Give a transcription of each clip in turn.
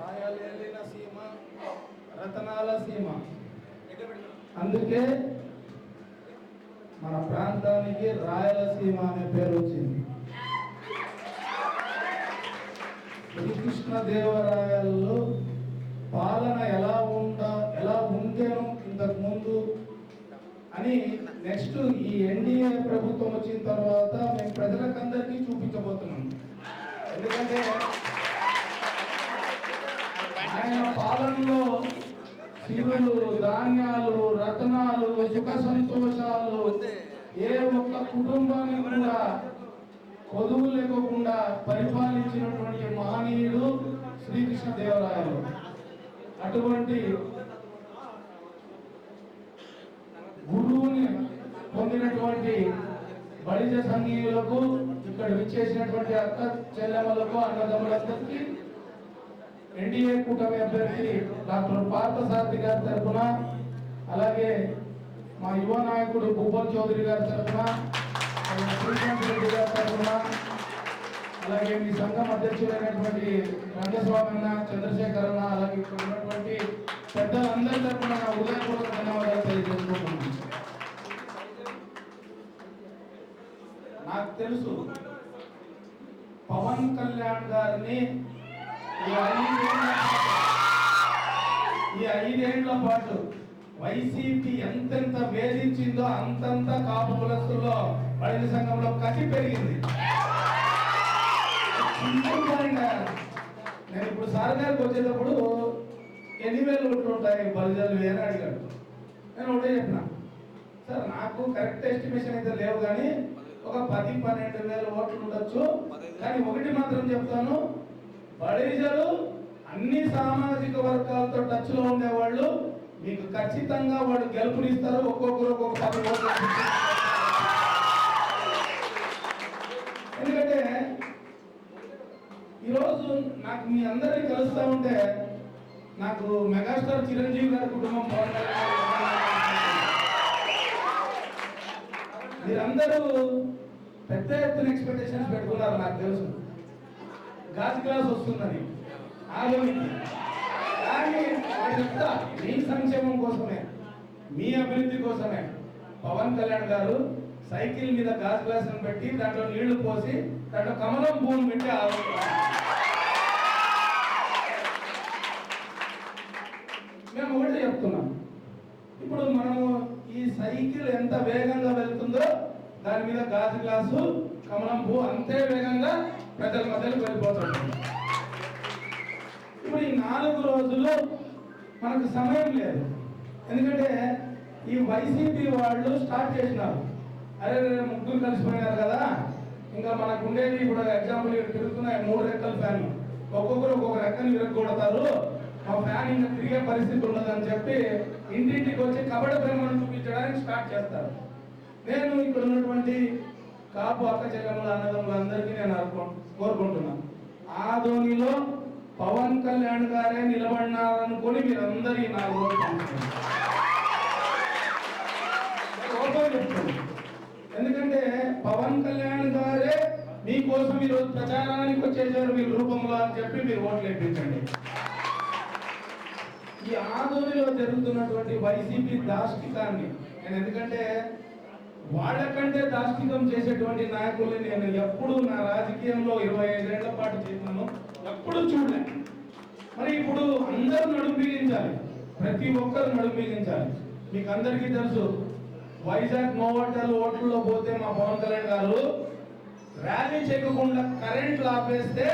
రాయలేలిన సీమ రతనాల సీమ. అందుకే మన ప్రాంతానికి రాయలసీమ అనే పేరు వచ్చింది. శ్రీకృష్ణ దేవరాయల్లో పాలన ఎలా ఉందా ఎలా ఉంటేనో ఇంతకు ముందు అని నెక్స్ట్ ఈ ఎన్డీఏ ప్రభుత్వం వచ్చిన తర్వాత మేము ప్రజలకందరికీ చూపించబోతున్నాం. ఎందుకంటే ఆయన పాలనలో శివులు ధాన్యాలు రత్నాలు సుఖ సంతోషాలు ఏ ఒక్క కుటుంబాన్ని కూడా కొదువు లేకోకుండా పరిపాలించినటువంటి మహనీయుడు శ్రీకృష్ణ దేవరాయలు అటువంటి గురువుని పొందినటువంటి బలిజ సంఘీయులకు ఇక్కడ విచ్చేసినటువంటి అక్క చెల్లెమ్మలకు అన్నదమ్ములందరికీ ఎన్డీఏ కూటమి అభ్యర్థి డాక్టర్ పార్థసారథి గారి తరఫున అలాగే మా యువ నాయకుడు భూపల్ చౌదరి గారి తరఫున శ్రీకాంత్ రెడ్డి గారి తరఫున అలాగే మీ సంఘం అధ్యక్షుడైనటువంటి రంగస్వామి అన్న చంద్రశేఖర్ అన్న అలాగే ఇక్కడ ఉన్నటువంటి పెద్దలందరి తరఫున నా హృదయపూర్వక ధన్యవాదాలు తెలియజేసుకుంటున్నాను. నాకు తెలుసు పవన్ కళ్యాణ్ గారిని ఈ ఐదేళ్ళ ఈ ఐదేళ్ళ పాటు వైసీపీ ఎంతెంత వేధించిందో అంతంత కాపు కులస్తుల్లో బడిన సంఘంలో కసి పెరిగింది. నేను ఇప్పుడు సార్ గారికి వచ్చేటప్పుడు ఎన్ని వేలు ఓట్లు ఉంటాయి? బలిజలు అని అడిగాడు. నేను ఒకటే చెప్పిన. సార్ నాకు కరెక్ట్ ఎస్టిమేషన్ అయితే లేవు కానీ ఒక పది పన్నెండు వేల ఓట్లు ఉండొచ్చు. కానీ ఒకటి మాత్రం చెప్తాను. బడిజలు అన్ని సామాజిక వర్గాలతో టచ్లో ఉండేవాళ్ళు. మీకు ఖచ్చితంగా వాళ్ళు గెలుపునిస్తారు. ఒక్కొక్కరు ఒక్కొక్క పది ఓట్లు ఎందుకంటే ఈరోజు నాకు మీ అందరినీ కలుస్తూ ఉంటే నాకు మెగాస్టార్ చిరంజీవి గారి కుటుంబం పవన్ మీరందరూ పెద్ద ఎత్తున ఎక్స్పెక్టేషన్స్ పెట్టుకున్నారు నాకు తెలుసు. గాజు క్లాస్ వస్తుందని ఆగమింది కానీ చెప్తా మీ సంక్షేమం కోసమే మీ అభివృద్ధి కోసమే. పవన్ కళ్యాణ్ గారు సైకిల్ మీద గాజు గ్లాస్ పెట్టి దాంట్లో నీళ్ళు పోసి దాంట్లో కమలం భూమి పెట్టి మేము ఒకటి చెప్తున్నాం ఇప్పుడు మనము ఈ సైకిల్ ఎంత వేగంగా వెళ్తుందో దాని మీద గాజు గ్లాసు కమలం పువ్వు అంతే వేగంగా ప్రజల మధ్యలో వెళ్ళిపోతుంది ఇప్పుడు ఈ నాలుగు రోజులు మనకు సమయం లేదు. ఎందుకంటే ఈ వైసీపీ వాళ్ళు స్టార్ట్ చేసినారు. అరే రే, ముగ్గురు కలిసిపోయినారు కదా. ఇంకా మనకు ఉండేది ఇప్పుడు ఎగ్జాంపుల్ తిరుగుతున్నాయి. మూడు రెక్కల ఫ్యాన్. ఒక్కొక్కరు ఒక్కొక్క రెక్కలు విరగొడతారు ఆ ఫ్యాన్ ఇంకా తిరిగే పరిస్థితి ఉండదని చెప్పి ఇంటింటికి వచ్చి కబడ్డీ ప్రేమను చూపించడానికి స్టార్ట్ చేస్తారు. నేను ఇక్కడ ఉన్నటువంటి కాపు అక్క చెల్లెమ్మల అన్నదమ్ముల అందరికీ నేను అనుకో- కోరుకుంటున్నాను ఆ ధోనిలో పవన్ కళ్యాణ్ గారే నిలబడినారనుకొని మీరందరూ ఈ నాలుగు ఎందుకంటే పవన్ కళ్యాణ్ గారే మీకోసం ఈరోజు ప్రచారానికి వచ్చేసారు మీ రూపంలో అని చెప్పి మీరు ఓట్లు ఇప్పించండి ఈ ఆదోనిలో జరుగుతున్నటువంటి వైసీపీ దాష్టికాన్ని నేను ఎందుకంటే వాళ్ళకంటే దాష్టికం చేసేటువంటి నాయకుల్ని నేను ఎప్పుడు నా రాజకీయంలో ఇరవై ఐదేళ్ళ పాటు చేసినాను ఎప్పుడు చూడలే. మరి ఇప్పుడు అందరూ నడుపిగించాలి ప్రతి ఒక్కరు నడుము మీకు అందరికీ తెలుసు వైజాగ్ నోవాటల్ ఓట్లలో పోతే మా పవన్ కళ్యాణ్ గారు ర్యాలీ చేయకుండా కరెంట్ ఆపేస్తే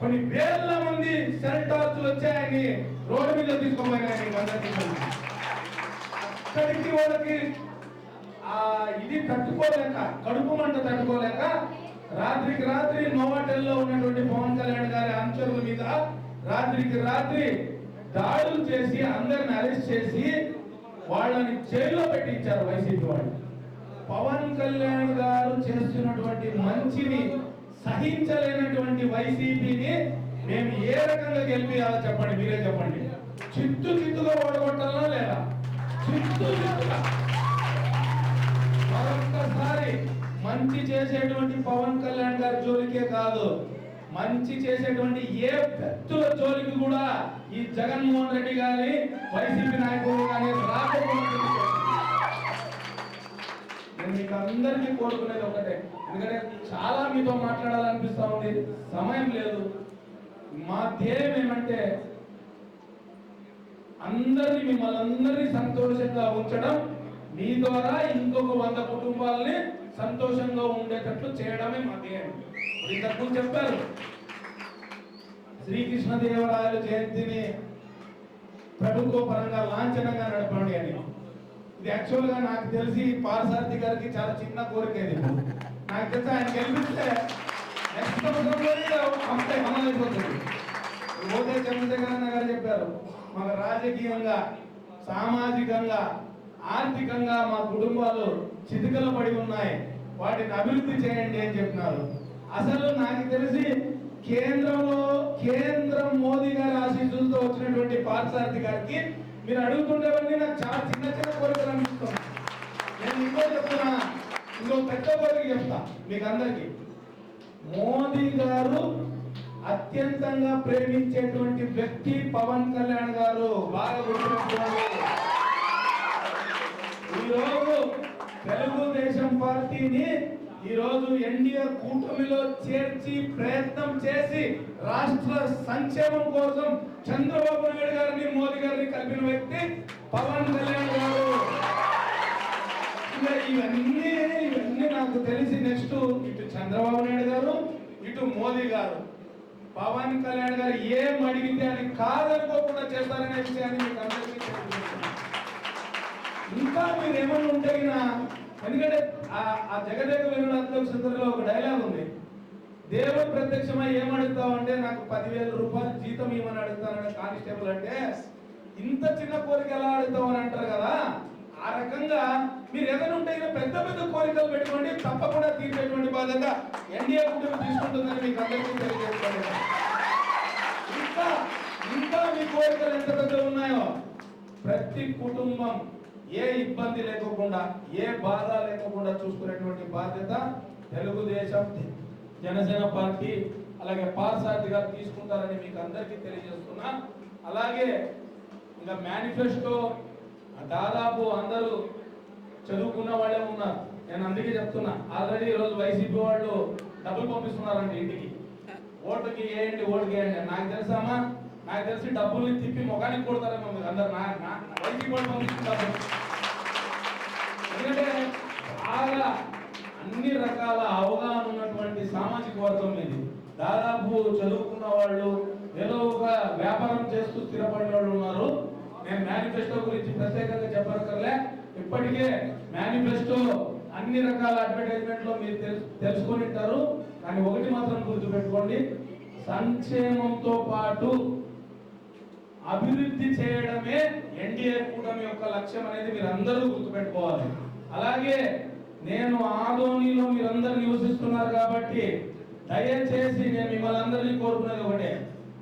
కొన్ని వేల మంది సెల్ టార్చ్లు వచ్చాయని రోడ్డు మీద తీసుకోమని అందరికీ అక్కడికి వాళ్ళకి ఆ ఇది తట్టుకోలేక కడుపు మంట తట్టుకోలేక రాత్రికి రాత్రి నోవాటెల్లో ఉన్నటువంటి పవన్ కళ్యాణ్ గారి అనుచరుల మీద రాత్రికి రాత్రి దాడులు చేసి అందరిని అరెస్ట్ చేసి వాళ్ళని జైల్లో పెట్టించారు వైసీపీ వాళ్ళు. పవన్ కళ్యాణ్ గారు చేస్తున్నటువంటి మంచిని సహించలేనటువంటి వైసీపీని మేము ఏ రకంగా గెలిపియాలో చెప్పండి మీరే చెప్పండి. చిత్తు చిత్తుగా ఓడగొట్టాలా లేదా? చిత్తు చిత్తుగా. మంచి చేసేటువంటి పవన్ కళ్యాణ్ గారి జోలికే కాదు మంచి చేసేటువంటి ఏ వ్యక్తుల జోలికి కూడా ఈ జగన్మోహన్ రెడ్డి గారి వైసీపీ నాయకులు కానీ రాకపోతే నేను మీకు అందరికీ కోరుకునేది ఒకటే. ఎందుకంటే చాలా మీతో మాట్లాడాలనిపిస్తా ఉంది. సమయం లేదు. మా ధ్యేయం ఏమంటే అందరినీ మిమ్మల్ని అందరినీ సంతోషంగా ఉంచడం. మీ ద్వారా ఇంకొక వంద కుటుంబాలని సంతోషంగా ఉండేటట్లు చేయడమే మా ధ్యేయం. ఇంతకుముందు చెప్పారు. శ్రీకృష్ణదేవరాయల జయంతిని ప్రభుత్వపరంగా లాంఛనంగా నడపండి అని. ఇది యాక్చువల్గా నాకు తెలిసి పారసారథి గారికి చాలా చిన్న కోరిక ఇది. నాకు తెలిసి ఆయన గెలిపిస్తే నెక్స్ట్ సంవత్సరంలోనే అంతే అమలైపోతుంది ఓటే చంద్రశేఖర అన్న గారు చెప్పారు మాకు రాజకీయంగా సామాజికంగా ఆర్థికంగా మా కుటుంబాలు చితికలు పడి ఉన్నాయి. వాటిని అభివృద్ధి చేయండి అని చెప్పినారు. అసలు నాకు తెలిసి కేంద్రంలో కేంద్రం మోదీ గారి ఆశీస్సులతో వచ్చినటువంటి పార్థసారథి గారికి మీరు అడుగుతుండేవన్నీ నాకు చాలా చిన్న చిన్న కోరికలు అనిపిస్తుంది నేను ఇంకో చెప్తున్నా ఇంకో పెద్ద కోరిక చెప్తా మీకు అందరికీ. మోదీ గారు అత్యంతంగా ప్రేమించేటువంటి వ్యక్తి పవన్ కళ్యాణ్ గారు బాగా గుర్తుపెట్టుకోండి. ఈరోజు తెలుగుదేశం పార్టీని ఈరోజు ఎన్డీఏ కూటమిలో చేర్చి ప్రయత్నం చేసి రాష్ట్ర సంక్షేమం కోసం చంద్రబాబు నాయుడు గారిని మోదీ గారిని కలిపిన వ్యక్తి పవన్ కళ్యాణ్ గారు. ఇంకా ఇవన్నీ ఇవన్నీ నాకు తెలిసి నెక్స్ట్ ఇటు చంద్రబాబు నాయుడు గారు ఇటు మోదీ గారు. పవన్ కళ్యాణ్ గారు ఏం అడిగితే అని కాదనుకోకుండా చేస్తారనే విషయాన్ని మీకు అందరికీ ఇంకా మీరు ఏమన్నా ఉంటే ఎందుకంటే ఆ- ఆ జగదేక వీరుడు సుందరిలో ఒక డైలాగ్ ఉంది. దేవుడు ప్రత్యక్షమై ఏమడుగుతావు అంటే నాకు పదివేల రూపాయలు జీతం ఏమని అడుగుతానని కానిస్టేబుల్ అంటే ఇంత చిన్న కోరిక ఎలా అడుగుతావు అని అంటారు కదా. ఆ రకంగా మీరు ఏదైనా ఉంటే పెద్ద పెద్ద కోరికలు పెట్టుకోండి తప్పకుండా తీర్చేటువంటి బాధ్యత ఎన్డీఏ కుటుంబం తీసుకుంటుందని మీకు అందరికీ తెలియజేస్తాను. ఇంకా ఇంకా మీ కోరికలు ఎంత పెద్దగా ఉన్నాయో ప్రతి కుటుంబం ఏ ఇబ్బంది లేకుండా ఏ బాధ లేకుండా చూసుకునేటువంటి బాధ్యత తెలుగుదేశం జనసేన పార్టీ అలాగే పార్సార్థి గారు తీసుకుంటారని మీకు అందరికీ తెలియజేస్తున్నా. అలాగే ఇంకా మేనిఫెస్టో దాదాపు అందరూ చదువుకున్న వాళ్ళే ఉన్నారు. నేను అందుకే చెప్తున్నా ఆల్రెడీ ఈరోజు వైసీపీ వాళ్ళు డబ్బులు పంపిస్తున్నారండి ఇంటికి. ఓటుకి వేయండి ఓటుకి వేయండి. నాకు తెలుసామా నాకు తెలిసి డబ్బుల్ని తిప్పి ముఖానికి కొడతారేమో మీరు అందరు. నా వైసీపీ వాళ్ళు పంపిస్తున్నారు. చాలా అన్ని రకాల అవగాహన ఉన్నటువంటి సామాజిక వర్గం ఇది. దాదాపు చదువుకున్న వాళ్ళు ఏదో ఒక వ్యాపారం చేస్తూ స్థిరపడిన వాళ్ళు ఉన్నారు. నేను మేనిఫెస్టో గురించి ప్రత్యేకంగా చెప్పక్కర్లే ఇప్పటికే మేనిఫెస్టో అన్ని రకాల అడ్వర్టైజ్మెంట్లో మీరు తెలుసు తెలుసుకొని ఉంటారు. కానీ ఒకటి మాత్రం గుర్తుపెట్టుకోండి. సంక్షేమంతో పాటు అభివృద్ధి చేయడమే ఎన్డీఏ కూటమి యొక్క లక్ష్యం అనేది మీరు అందరూ గుర్తుపెట్టుకోవాలి. అలాగే నేను ఆదోనిలో మీరందరూ నివసిస్తున్నారు కాబట్టి దయచేసి నేను మిమ్మల్ని అందరినీ కోరుకునేది ఒకటే.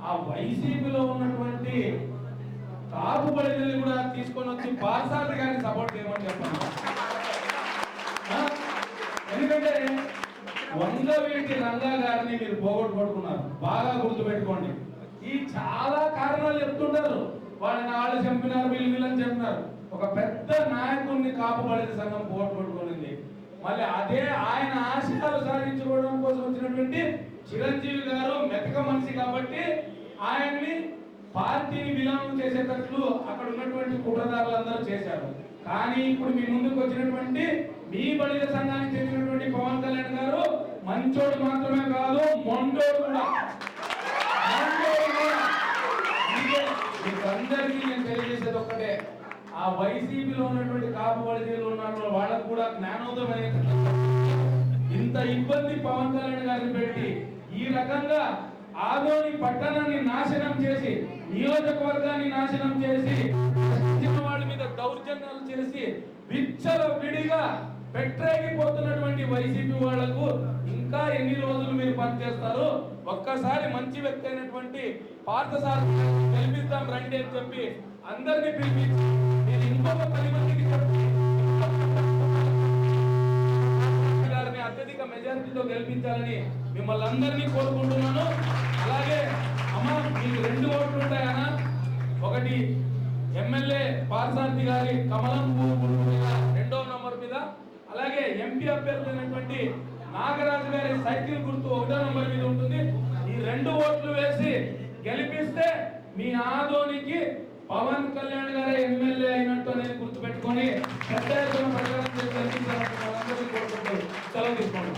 ఆ వైసీపీలో ఉన్నటువంటి కాపు బడిని కూడా తీసుకొని వచ్చి బాసాద్ గారిని సపోర్ట్ చేయమని చెప్పాను ఎందుకంటే ఎందుకంటే వంగవీటి రంగా గారిని మీరు పోగొట్టుకుంటున్నారు బాగా గుర్తుపెట్టుకోండి. ఈ చాలా కారణాలు చెప్తుంటారు. వాళ్ళని వాళ్ళు చంపినారు వీళ్ళు వీళ్ళని చెప్పినారు ఒక పెద్ద నాయకుడిని కాపుబడిన సంఘం పోగొట్టుకునింది మళ్ళీ అదే ఆయన ఆశయాలు సాధించుకోవడం కోసం వచ్చినటువంటి చిరంజీవి గారు మెతక మనిషి కాబట్టి ఆయన్ని పార్టీని విలీనం చేసేటట్లు అక్కడ ఉన్నటువంటి కుట్రదారులందరూ చేశారు. కానీ ఇప్పుడు మీ ముందుకు వచ్చినటువంటి మీ బలిత సంఘానికి చెందినటువంటి పవన్ కళ్యాణ్ గారు మంచోడు మాత్రమే కాదు మొండోడు కూడా మొండోడు కూడా. అందుకే మీకు అందరికీ నేను తెలియజేసేది ఒక్కటే. ఆ వైసీపీలో ఉన్నటువంటి కాపు బలిజీలు ఉన్న వాళ్ళకు కూడా జ్ఞానోదయం అనేది ఇంత ఇబ్బంది పవన్ కళ్యాణ్ గారిని పెట్టి ఈ రకంగా ఆదోని పట్టణాన్ని నాశనం చేసి నియోజకవర్గాన్ని నాశనం చేసి చిన్న వాళ్ళ మీద దౌర్జన్యాలు చేసి విచ్చల విడిగా పెట్టరేగిపోతున్నటువంటి వైసీపీ వాళ్ళకు ఇంకా ఎన్ని రోజులు మీరు పనిచేస్తారు ఒక్కసారి మంచి వ్యక్తి అయినటువంటి పార్థసారథి గెలిపిద్దాం రండి అని చెప్పి అందరినీ పిలిపించి నేను ఇంకొక పది మందికి చెప్పి గారిని అత్యధిక మెజారిటీతో గెలిపించాలని మిమ్మల్ని అందరినీ కోరుకుంటున్నాను. అలాగే అమ్మ మీకు రెండు ఓట్లు ఉంటాయనా ఒకటి ఎమ్మెల్యే పార్సార్థి గారి కమలం రెండో అలాగే ఎంపీ అభ్యర్థి నాగరాజు గారి సైకిల్ గుర్తు ఒకటో నంబర్ మీద ఉంటుంది. ఈ రెండు ఓట్లు వేసి గెలిపిస్తే మీ ఆదోనికి పవన్ కళ్యాణ్ గారి ఎమ్మెల్యే అయినట్టు నేను గుర్తుపెట్టుకొని పెద్ద ఎత్తున ప్రచారం చేసి సెలవు తీసుకోండి